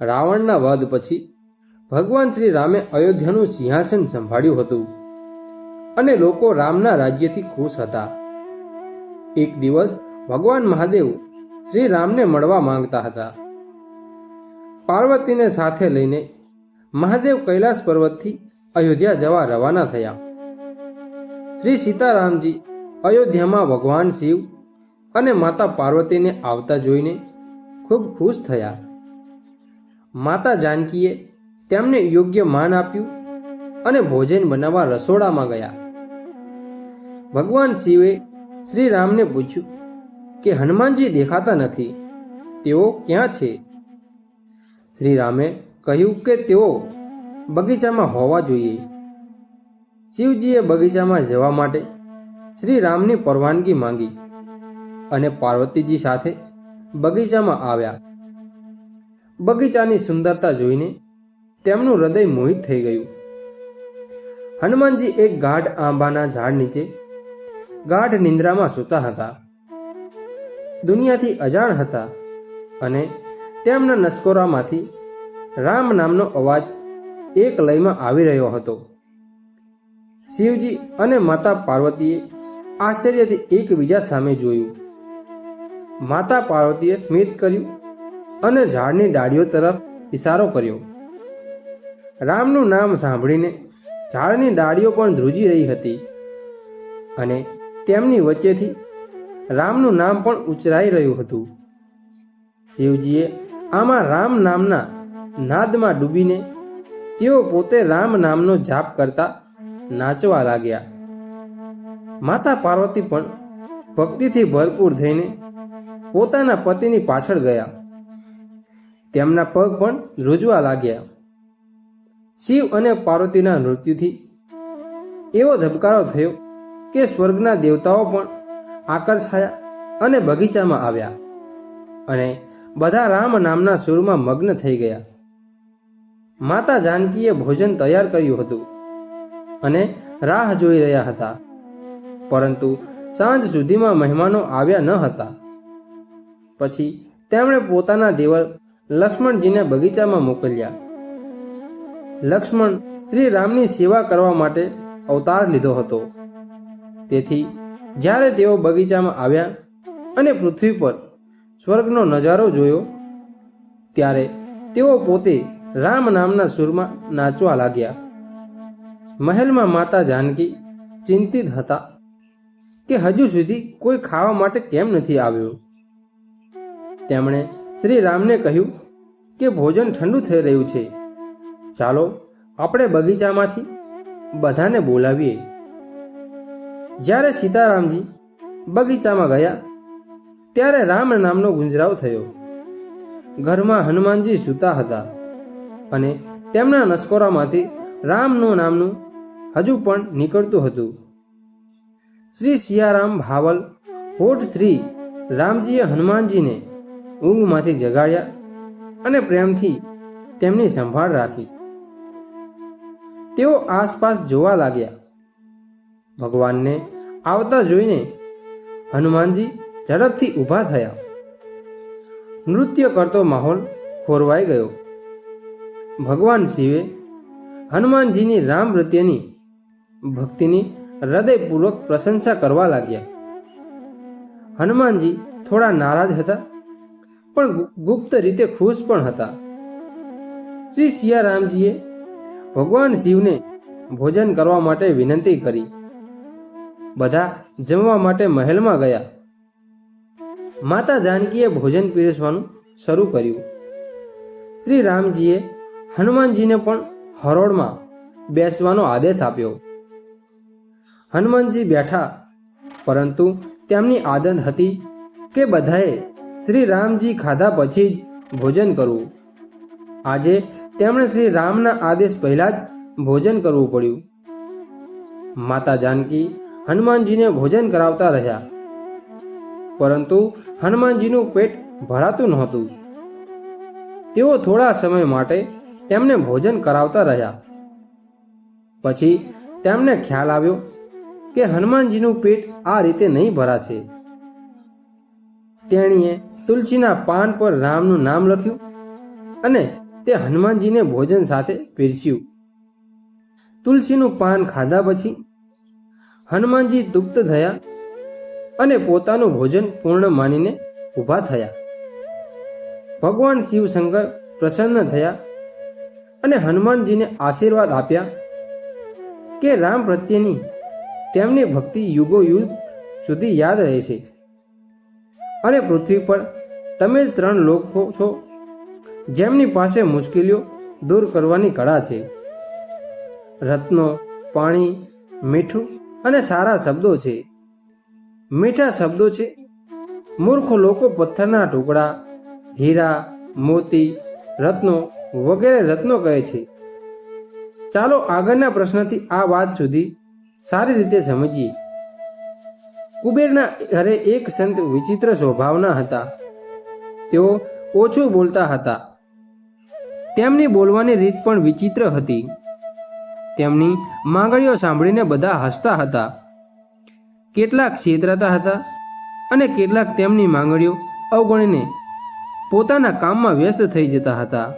રાવણના વધ પછી ભગવાન શ્રી રામે અયોધ્યાનું સિંહાસન સંભાળ્યું હતું અને લોકો રામના રાજ્યથી ખુશ હતા. એક દિવસ ભગવાન મહાદેવ શ્રી રામને મળવા માંગતા હતા. પાર્વતીને સાથે લઈને મહાદેવ કૈલાસ પર્વતથી અયોધ્યા જવા રવાના થયા. શ્રી સીતારામજી અયોધ્યામાં ભગવાન શિવ અને માતા પાર્વતીને આવતા જોઈને ખૂબ ખુશ થયા. માતા જાનકીએ તેમને યોગ્ય માન આપ્યું અને ભોજન બનાવવા રસોડામાં ગયા. ભગવાન શિવે શ્રી રામને પૂછ્યું કે હનુમાનજી દેખાતા નથી, તેઓ ક્યાં છે? શ્રી રામે કહ્યું કે તેઓ બગીચામાં હોવા જોઈએ. શિવજીએ બગીચામાં જવા માટે શ્રી રામની પરવાનગી માંગી અને પાર્વતીજી સાથે બગીચામાં આવ્યા. બગીચાની સુંદરતા જોઈને તેમનું હૃદય મોહિત થઈ ગયું. હનુમાનજી એક ગાઢ આંબાના ઝાડ નીચે ગાઢ નિંદ્રામાં સૂતા હતા. દુનિયાથી અજાણ હતા અને તેમના નસકોરામાંથી રામ નામનો અવાજ એક લયમાં આવી રહ્યો હતો. શિવજી અને માતા પાર્વતીએ આશ્ચર્યથી એકબીજા સામે જોયું. માતા પાર્વતીએ સ્મિત કર્યું અને ઝાડની ડાળીઓ તરફ ઇશારો કર્યો. રામનું નામ સાંભળીને ઝાડની ડાળીઓ પણ ધ્રુજી રહી હતી અને તેમની વચ્ચેથી રામનું નામ પણ ઉચ્ચરાઈ રહ્યું હતું. શિવજીએ આમાં રામ નામના નાદમાં ડૂબીને તેઓ પોતે રામ નામનો જાપ કરતા નાચવા લાગ્યા. માતા પાર્વતી પણ ભક્તિથી ભરપૂર થઈને પોતાના પતિની પાછળ ગયા. તેમના પગ પણ રૂજવા લાગ્યા. શિવ અને પાર્વતીના મૃત્યુથી એવો ધબકારો થયો કે સ્વર્ગના દેવતાઓ પણ આકર્ષાયા અને બગીચામાં આવ્યા અને બધા રામ નામના સુરમાં મગ્ન થઈ ગયા. માતા જાનકીએ ભોજન તૈયાર કર્યું હતું અને રાહ જોઈ રહ્યા હતા, પરંતુ સાંજ સુધીમાં મહેમાનો આવ્યા ન હતા. પછી તેમણે પોતાના દેવર લક્ષ્મણજીને બગીચામાં મોકલ્યા. લક્ષ્મણ શ્રી રામની સેવા કરવા માટે અવતાર લીધો હતો. તેથી જ્યારે તેઓ બગીચામાં આવ્યા અને પૃથ્વી પર સ્વર્ગનો નજારો જોયો, ત્યારે તેઓ પોતે રામ નામના સુરમાં નાચવા લાગ્યા. મહેલમાં માતા જાનકી ચિંતિત હતા કે હજુ સુધી કોઈ ખાવા માટે કેમ નથી આવ્યું. તેમણે શ્રી રામને કહ્યું કે ભોજન ઠંડુ થઈ રહ્યું છે. ચાલો આપણે બગીચામાંથી બધાને બોલાવીએ. જ્યારે સીતારામજી બગીચામાં ગયા, ત્યારે રામ નામનો ગુંજરાવ થયો. ઘરમાં હનુમાનજી સૂતા હતા અને તેમના નસકોરામાંથી રામનું નામનું હજુ પણ નીકળતું હતું. શ્રી સિયારામ ભાવલ હોઠ શ્રી રામજીએ હનુમાનજીને ઊંઘમાંથી જગાડ્યા. અને પ્રેમથી તેમની સંભાળ રાખી. તેઓ આસપાસ જોવા લાગ્યા. ભગવાનને આવતા જોઈને હનુમાનજી ઝડપથી ઊભા થયા. નૃત્ય કરતો માહોલ ખોરવાઈ ગયો. ભગવાન શિવે હનુમાનજીની રામ પ્રત્યેની ભક્તિની હૃદયપૂર્વક પ્રશંસા કરવા લાગ્યા. હનુમાનજી થોડા નારાજ હતા. પણ ગુપ્ત રીતે ખુશ પણ હતા. શ્રી સિયારામજીએ ભગવાન શિવને ભોજન કરવા માટે વિનંતી કરી. બધા જમવા માટે મહેલમાં ગયા. માતા જાનકીએ ભોજન પીરસવાનું શરૂ કર્યું. શ્રી રામજીએ હનુમાનજીને પણ હરોળમાં બેસવાનો આદેશ આપ્યો. હનુમાનજી બેઠા, પરંતુ તેમની આદત હતી કે બધાએ શ્રી રામજી ખાધા પછી જ ભોજન કરવું. આજે તેમણે શ્રી રામના આદેશ પહેલા જ ભોજન કરવું પડ્યું. માતા જાનકી હનુમાનજીને ભોજન કરાવતા રહ્યા. પરંતુ હનુમાનજીનું પેટ ભરાતું નહોતું. તેઓ થોડા સમય માટે તેમને ભોજન કરાવતા રહ્યા. પછી તેમને ખ્યાલ આવ્યો કે હનુમાનજીનું પેટ આ રીતે નહીં ભરાશે. તેણીએ તુલસીના પાન પર રામનું નામ લખ્યું અને તે હનુમાનજીને ભોજન સાથે પીરસ્યું. તુલસીનું પાન ખાધા પછી હનુમાનજી તૃપ્ત થયા અને પોતાનું ભોજન પૂર્ણ માનીને ઊભા થયા. ભગવાન શિવશંકર પ્રસન્ન થયા અને હનુમાનજીને આશીર્વાદ આપ્યા કે રામ પ્રત્યેની તેમની ભક્તિ યુગો યુગ સુધી યાદ રહેશે. અને પૃથ્વી પર તમે જ ત્રણ લોકો છો જેમની પાસે મુશ્કેલીઓ દૂર કરવાની કળા છે. રત્નો, પાણી, મીઠું અને સારા શબ્દો છે. મીઠા શબ્દો છે. મૂર્ખ લોકો પથ્થરના ટુકડા, હીરા, મોતી, રત્નો વગેરે રત્નો કહે છે. ચાલો આગળના પ્રશ્નથી આ વાત સુધી સારી રીતે સમજીએ. કુબેરના ઘરે એક સંત વિચિત્ર સ્વભાવના હતા. તેઓ ઓછું બોલતા હતા. તેમની બોલવાની રીત પણ વિચિત્ર હતી. તેમની માંગણીઓ સાંભળીને બધા હસતા હતા. કેટલાક છેતરાતા હતા અને કેટલાક તેમની માંગણીઓ અવગણીને પોતાના કામમાં વ્યસ્ત થઈ જતા હતા.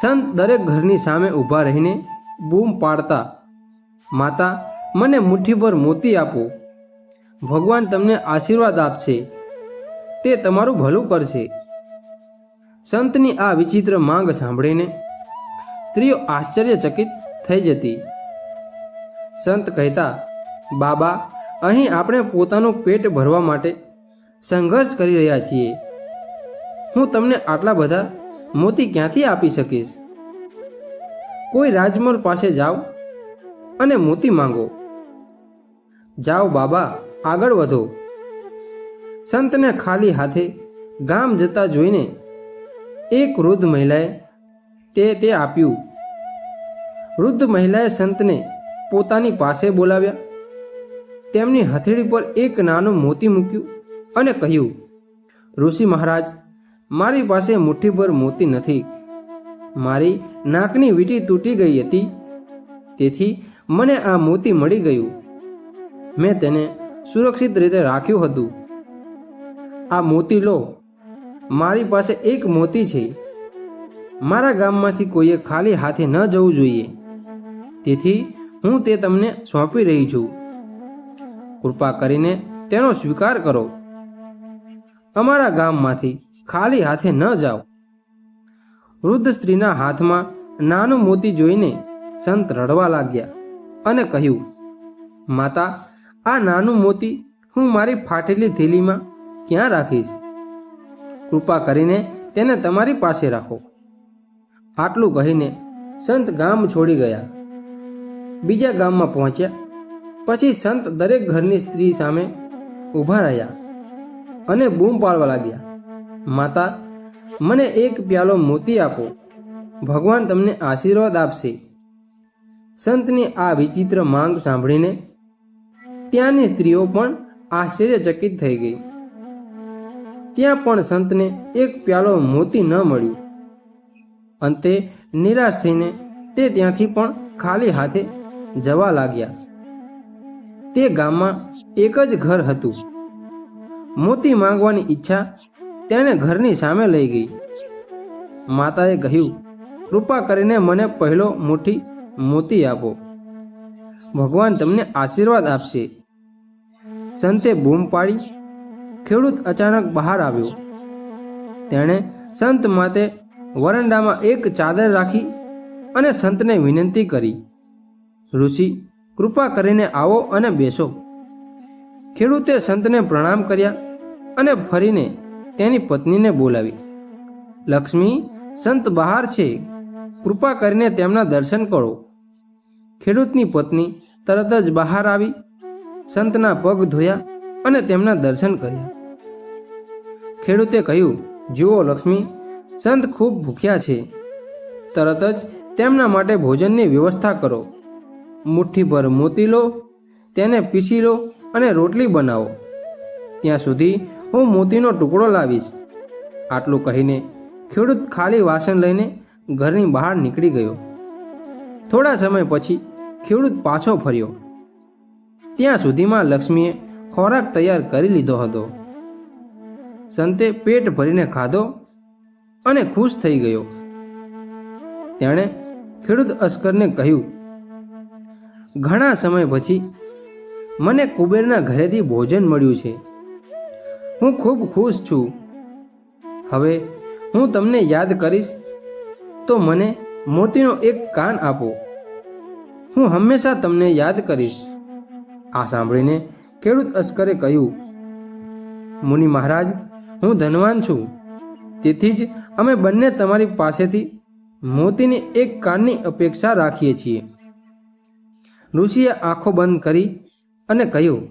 સંત દરેક ઘરની સામે ઊભા રહીને બૂમ પાડતા, માતા, મને મુઠ્ઠીભર મોતી આપો. ભગવાન તમને આશીર્વાદ આપશે. તે તમારું ભલું કરશે. સંતની આ વિચિત્ર માંગ સાંભળીને સ્ત્રીઓ આશ્ચર્યચકિત થઈ જતી. સંત કહેતા, બાબા, અહીં આપણે પોતાનું પેટ ભરવા માટે સંઘર્ષ કરી રહ્યા છીએ. હું તમને આટલા બધા મોતી ક્યાંથી આપી શકીશ? કોઈ રાજમલ પાસે જાઓ અને મોતી માંગો. જાઓ બાબા આગળ વધો. સંતને ખાલી હાથે ગામ જતા જોઈને એક વૃદ્ધ મહિલાએ તે તે આપ્યું. વૃદ્ધ મહિલાએ સંતને પોતાની પાસે બોલાવ્યા. તેમની હથેળી પર એક નાનું મોતી મૂક્યું અને કહ્યું, ઋષિ મહારાજ, મારી પાસે મુઠ્ઠીભર મોતી નથી. મારી નાકની વીંટી તૂટી ગઈ હતી. તેથી મને આ મોતી મળી ગયું. મેં તેને સુરક્ષિત રીતે રાખ્યું હતું. આ મોતી લો, મારી પાસે એક મોતી છે. મારા ગામમાંથી કોઈએ ખાલી હાથે ન જવું જોઈએ. તેથી હું તે તમને સોંપી રહી છું. કૃપા કરીને તેનો સ્વીકાર કરો. અમારા ગામમાંથી ખાલી હાથે ન જાઓ. વૃદ્ધ સ્ત્રીના હાથમાં નાનું મોતી જોઈને સંત રડવા લાગ્યા અને કહ્યું, માતા આ નાનું મોતી હું મારી ફાટેલી થેલીમાં ક્યાં રાખીશ? કૃપા કરીને તેને તમારી પાસે રાખો. આટલું કહીને સંત ગામ છોડી ગયા. બીજા ગામમાં પહોંચ્યા. પછી સંત દરેક ઘરની સ્ત્રી સામે ઊભા રહ્યા અને બૂમ પાડવા લાગ્યા. માતા, મને એક પ્યાલો મોતી આપો. ભગવાન તમને આશીર્વાદ આપશે. સંતની આ વિચિત્ર માંગ સાંભળીને ત્યાંની સ્ત્રીઓ પણ આશ્ચર્યચકિત થઈ ગઈ. ત્યાં પણ સંતને એક પ્યાલો મોતી ન મળ્યું. અંતે નિરાશ થઈને તે ત્યાંથી પણ ખાલી હાથે જવા લાગ્યા. તે ગામમાં એક જ ઘર હતું. મોતી માંગવાની ઈચ્છા તેણે ઘરની સામે લઈ ગઈ. માતાએ કહ્યું, કૃપા કરીને મને પહેલો મુઠ્ઠી મોતી આપો. ભગવાન તમને આશીર્વાદ આપશે. સંતે બૂમ પાડી, ખેડૂત અચાનક બહાર આવ્યો. તેણે સંત માટે વરંડામાં એક ચાદર રાખી અને સંતને વિનંતી કરી, ઋષિ, કૃપા કરીને આવો અને બેસો. ખેડૂતે સંતને પ્રણામ કર્યા અને ફરીને તેની પત્નીને બોલાવી, લક્ષ્મી, સંત બહાર છે. કૃપા કરીને તેમના દર્શન કરો. ખેડૂતની પત્ની તરત જ બહાર આવી સંતના પગ ધોયા અને તેમના દર્શન કર્યા. ખેડૂતે કહ્યું, જુઓ લક્ષ્મી, સંત ખૂબ ભૂખ્યા છે. તરત જ તેમના માટે ભોજનની વ્યવસ્થા કરો. મુઠ્ઠીભર મોતી લો, તેને પીસી લો અને રોટલી બનાવો. ત્યાં સુધી હું મોતીનો ટુકડો લાવીશ. આટલું કહીને ખેડૂત ખાલી વાસણ લઈને ઘરની બહાર નીકળી ગયો. થોડા સમય પછી ખેડૂત પાછો ફર્યો. ત્યાં સુધીમાં લક્ષ્મીએ ખોરાક તૈયાર કરી લીધો હતો. સંતે પેટ ભરીને ખાધો અને ખુશ થઈ ગયો. તેણે ખેડૂત અસ્કરને કહ્યું, ઘણા સમય પછી મને કુબેરના ઘરેથી ભોજન મળ્યું છે. હું ખૂબ ખુશ છું. હવે હું તમને યાદ કરીશ તો મને મોતીનો એક કાન આપો. હું હંમેશા તમને યાદ કરીશ. આ સાંભળીને ખેડૂત અસ્કરે કહ્યું, મુનિ મહારાજ, હું ધનવાન છું. તેથી જ અમે બંને તમારી પાસેથી મોતીની એક કાનની અપેક્ષા રાખીએ છીએ. ઋષિએ આંખો બંધ કરી અને કહ્યું,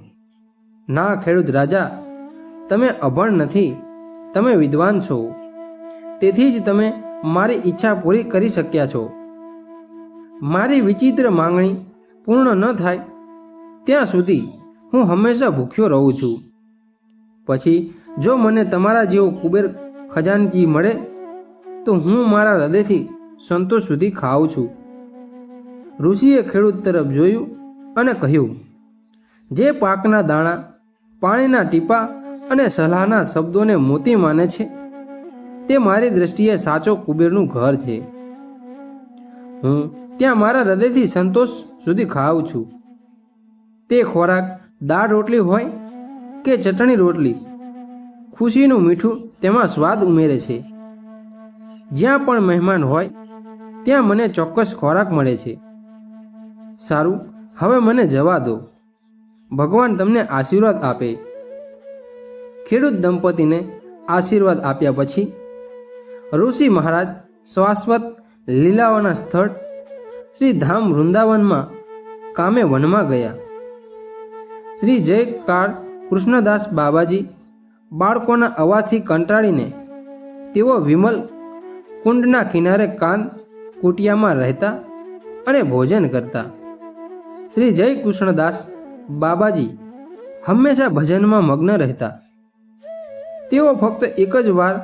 ના ખેડૂત રાજા, તમે અભણ નથી. તમે વિદ્વાન છો. તેથી જ તમે મારી ઈચ્છા પૂરી કરી શક્યા છો. મારી વિચિત્ર માંગણી પૂર્ણ ન થાય ત્યાં સુધી હું હંમેશા ભૂખ્યો રહું છું. પછી જો મને તમારા જેવો કુબેર ખજાનચી મળે, તો હું મારા હૃદયથી સંતોષ સુધી ખાઉં છું. ઋષિએ ખેડૂત તરફ જોયું અને કહ્યું, જે પાકના દાણા, પાણીના ટીપા અને સલાહના શબ્દોને મોતી માને છે, તે મારી દ્રષ્ટિએ સાચો કુબેરનું ઘર છે. હું ત્યાં મારા હૃદયથી સંતોષ સુધી ખાઉં છું. તે ખોરાક દાળ રોટલી હોય કે ચટણી રોટલી, ખુશીનું મીઠું તેમાં સ્વાદ ઉમેરે છે. જ્યાં પણ મહેમાન હોય, ત્યાં મને ચોક્કસ ખોરાક મળે છે. સારું, હવે મને જવા દો. ભગવાન તમને આશીર્વાદ આપે. ખેડૂત દંપતીને આશીર્વાદ આપ્યા પછી, ઋષિ મહારાજ શાશ્વત લીલાવાના સ્થળ, શ્રી ધામ વૃંદાવનમાં કામે વનમાં ગયા. શ્રી જયકાર કૃષ્ણદાસ બાબાજી બાળકોના અવાજથી કંટાળીને તેઓ વિમલ કુંડના કિનારે કાન કુટિયામાં રહેતા અને ભોજન કરતા. શ્રી જય કૃષ્ણદાસ બાબાજી હંમેશા ભજનમાં મગ્ન રહેતા. તેઓ ફક્ત એક જ વાર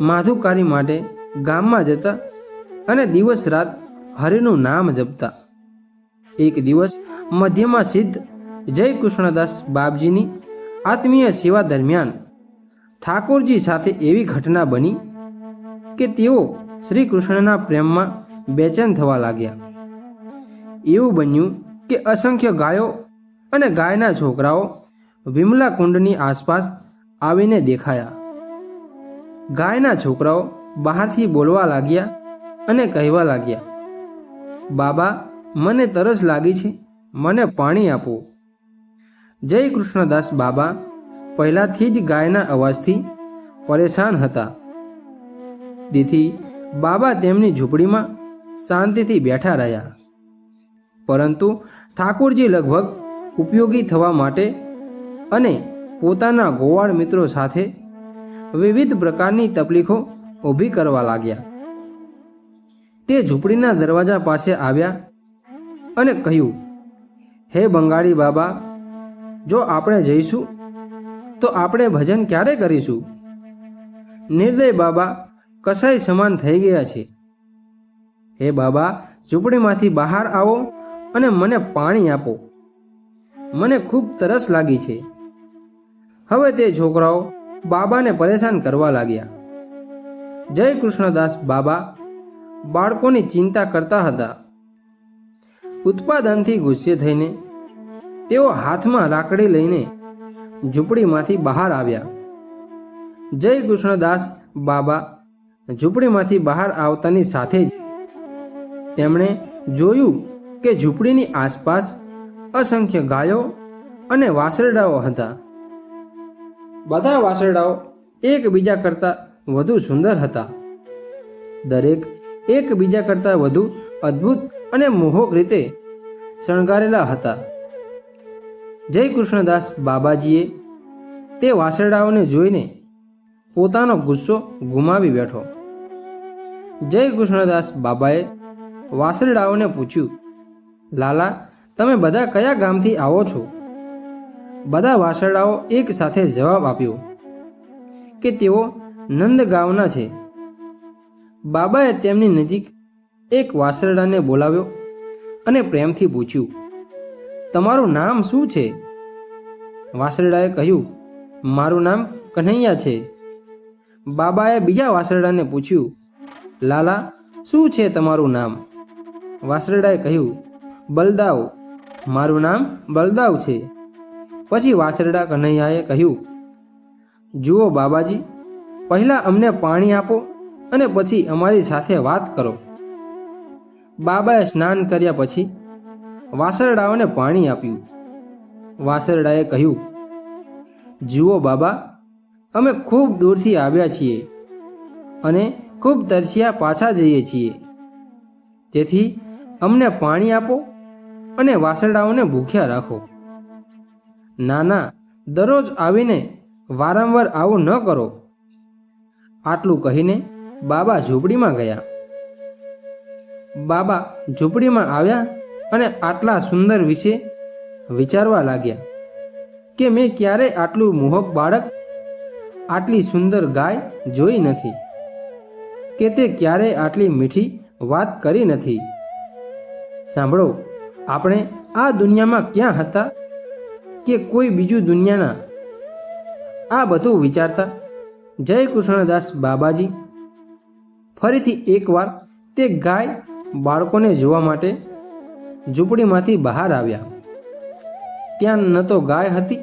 માધુકારી માટે ગામમાં જતા અને દિવસ રાત હરિનું નામ જપતા. એક દિવસ મધ્યમાં સિદ્ધ જય કૃષ્ણદાસ બાપજીની આત્મીય સેવા દરમિયાન ઠાકોરજી સાથે એવી ઘટના બની કે તેઓ શ્રી કૃષ્ણના પ્રેમમાં બેચેન થવા લાગ્યા. એવું બન્યું કે અસંખ્ય ગાયો અને ગાયના છોકરાઓ વિમલા કુંડની આસપાસ આવીને દેખાયા. ગાયના છોકરાઓ બહારથી બોલવા લાગ્યા અને કહેવા લાગ્યા, બાબા, મને તરસ લાગી છે. મને પાણી આપો. જય કૃષ્ણદાસ બાબા. પહેલાથી જ ગાયના અવાજથી પરેશાન હતા. તેથી બાબા તેમની ઝૂંપડીમાં શાંતિથી બેઠા રહ્યા. પરંતુ ઠાકોરજી લગભગ ઉપયોગી થવા માટે અને પોતાના ગોવાળ મિત્રો સાથે વિવિધ પ્રકારની તકલીફો ઊભી કરવા લાગ્યા. તે ઝૂંપડીના દરવાજા પાસે આવ્યા અને કહ્યું, હે બંગાળી બાબા જો આપણે જઈશું, તો આપણે ભજન ક્યારે કરીશું? નિર્દય બાબા કસાઈ સમાન થઈ ગયા છે. હે બાબા, ઝૂંપડીમાંથી બહાર આવો અને મને પાણી આપો. મને ખૂબ તરસ લાગી છે. હવે તે છોકરાઓ બાબાને પરેશાન કરવા લાગ્યા. જય કૃષ્ણદાસ બાબા, બાળકોની ચિંતા કરતા હતા. ઉત્પાદનથી ગુસ્સે થઈને તેઓ હાથમાં લાકડી લઈને ઝૂંપડીમાંથી બહાર આવ્યા. જય કૃષ્ણદાસ બાબા ઝૂંપડીમાંથી બહાર આવતાની સાથે જ તેમણે જોયું કે ઝૂંપડીની આસપાસ અસંખ્ય ગાયો અને વાસરડાઓ હતા. બધા વાસરડાઓ એકબીજા કરતાં વધુ સુંદર હતા. દરેક એકબીજા કરતાં વધુ અદ્ભુત અને મોહક રીતે શણગારેલા હતા. જય કૃષ્ણદાસ બાબાજીએ તે વાસરડાઓને જોઈને પોતાનો ગુસ્સો ગુમાવી બેઠો. જય કૃષ્ણદાસ બાબાએ વાસરડાઓને પૂછ્યું, લાલા, તમે બધા કયા ગામથી આવો છો? બધા વાસરડાઓ એક સાથે જવાબ આપ્યો, કે તેઓ નંદગાંવના છે. બાબાએ તેમની નજીક એક વાસરડાને બોલાવ્યો અને પ્રેમથી પૂછ્યું તમારું નામ શું છે? વાસરડાએ કહ્યું, મારું નામ કન્હૈયા છે. બાબાએ બીજા વાસરડાને પૂછ્યું, લાલા, શું છે તમારું નામ? વાસરડાએ કહ્યું, બલદાવ, મારું નામ બલદાવ છે. પછી વાસરડા કન્હૈયાએ કહ્યું, જુઓ બાબાજી, પહેલાં અમને પાણી આપો અને પછી અમારી સાથે વાત કરો. બાબાએ સ્નાન કર્યા પછી વાસરડાઓને પાણી આપ્યું. વાસરડાએ કહ્યું, જુઓ બાબા, અમે ખૂબ દૂરથી આવ્યા છીએ અને ખૂબ તરસ્યા પાછા જઈએ છીએ. તેથી અમને પાણી આપો અને વાસરડાઓને ભૂખ્યા રાખો. ના ના દરરોજ આવીને વારંવાર આવું ન કરો. આટલું કહીને બાબા ઝૂંપડીમાં ગયા. બાબા ઝૂંપડીમાં આવ્યા અને આટલા સુંદર વિશે વિચારવા લાગ્યા કે મેં ક્યારેય આટલું મોહક બાળક, આટલી સુંદર ગાય જોઈ નથી કે તે ક્યારેય આટલી મીઠી વાત કરી નથી. સાંભળો, આપણે આ દુનિયામાં ક્યાં હતા કે કોઈ બીજું દુનિયાના? આ બધું વિચારતા જય કૃષ્ણદાસ બાબાજી ફરીથી એકવાર તે ગાય બાળકોને જોવા માટે ઝૂંપડીમાંથી બહાર આવ્યા. ત્યાં ન તો ગાય હતી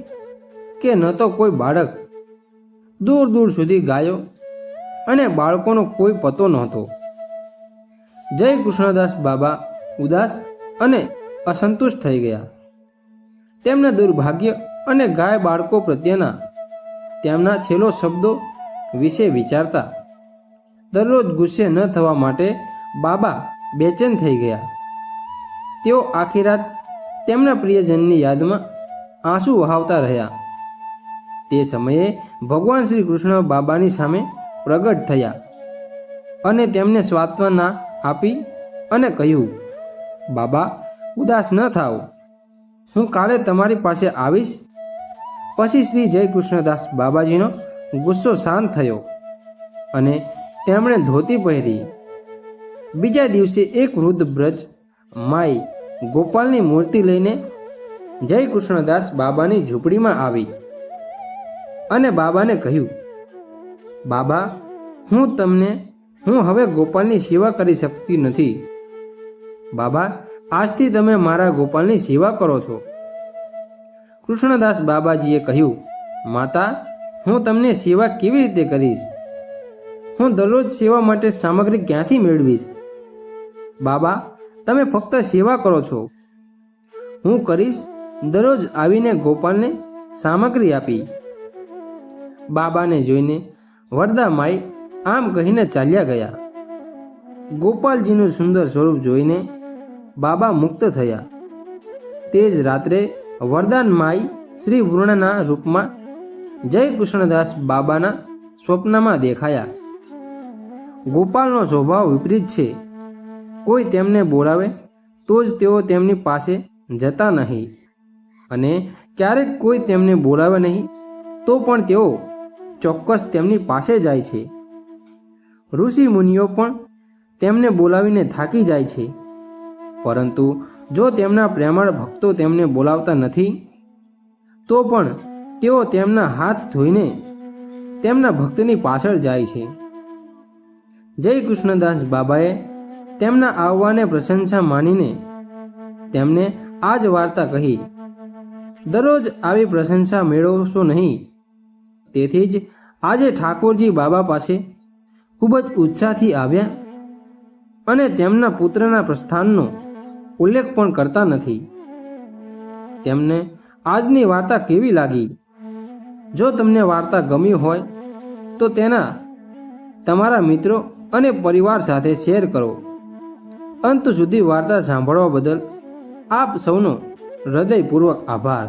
કે ન તો કોઈ બાળક. દૂર દૂર સુધી ગાયો અને બાળકોનો કોઈ પતો નહોતો. જય કૃષ્ણદાસ બાબા ઉદાસ અને અસંતુષ્ટ થઈ ગયા. તેમના દુર્ભાગ્ય અને ગાય બાળકો પ્રત્યેના તેમના છેલ્લો શબ્દો વિશે વિચારતા દરરોજ ગુસ્સે ન થવા માટે બાબા બેચેન થઈ ગયા. તેઓ આખી રાત તેમના પ્રિયજનની યાદમાં આંસુ વહાવતા રહ્યા. તે સમયે ભગવાન શ્રી કૃષ્ણ બાબાની સામે પ્રગટ થયા અને તેમને સ્વાત્વના આપી અને કહ્યું, બાબા, ઉદાસ ન થાઓ. હું કાલે તમારી પાસે આવીશ. પછી શ્રી જય કૃષ્ણદાસ બાબાજીનો ગુસ્સો શાંત થયો અને તેમણે ધોતી પહેરી. બીજા દિવસે એક વૃદ્ધ બ્રજ માઈ ગોપાલની મૂર્તિ લઈને જય કૃષ્ણદાસ બાબાની ઝૂંપડીમાં આવી. અને બાબાને કહ્યું, બાબા, હું તમને, હું હવે ગોપાલની સેવા કરી શકતી નથી. બાબા, આજથી તમે મારા ગોપાલની સેવા કરો છો. કૃષ્ણદાસ બાબાજીએ કહ્યું, માતા, હું તમને સેવા કેવી રીતે કરીશ? હું દરરોજ સેવા માટે સામગ્રી ક્યાંથી મેળવીશ? બાબા તમે ફક્ત સેવા કરો છો. હું કરીશ દરરોજ આવીને ગોપાલને સામગ્રી આપી. બાબાને જોઈને વરદા માઈ આમ કહીને ચાલ્યા ગયા. ગોપાલજીનું સુંદર સ્વરૂપ જોઈને બાબા મુક્ત થયા. તે જ રાત્રે વરદાન માઈ શ્રી વૃણના રૂપમાં જય કૃષ્ણદાસ બાબાના સ્વપ્નમાં દેખાયા. ગોપાલનો સ્વભાવ વિપરીત છે. કોઈ તેમને બોલાવે, તો જ તેઓ તેમની પાસે જતા નહીં. અને ક્યારેક કોઈ તેમને બોલાવે નહીં, તો પણ તેઓ ચોક્કસ તેમની પાસે જાય છે. ઋષિ મુનિઓ પણ તેમને બોલાવીને થાકી જાય છે. પરંતુ જો તેમના પ્રેમાળ ભક્તો તેમને બોલાવતા નથી, તો પણ તેઓ તેમના હાથ ધોઈને તેમના ભક્તની પાછળ જાય છે. જય કૃષ્ણદાસ બાબાએ તેમના આવવાને પ્રશંસા માનીને તેમને આ જ વાર્તા કહી, દરરોજ આવી પ્રશંસા મેળવશો નહીં. તેથી જ આજે ઠાકોરજી બાબા પાસે ખૂબ જ ઉત્સાહથી આવ્યા અને તેમના પુત્રના પ્રસ્થાનનો ઉલ્લેખ પણ કરતા નથી. તેમને આજની વાર્તા કેવી લાગી? જો તમને વાર્તા ગમી હોય તો તેના તમારા મિત્રો અને પરિવાર સાથે શેર કરો. અંત સુધી વાર્તા સાંભળવા બદલ આપ સૌનો હૃદયપૂર્વક આભાર.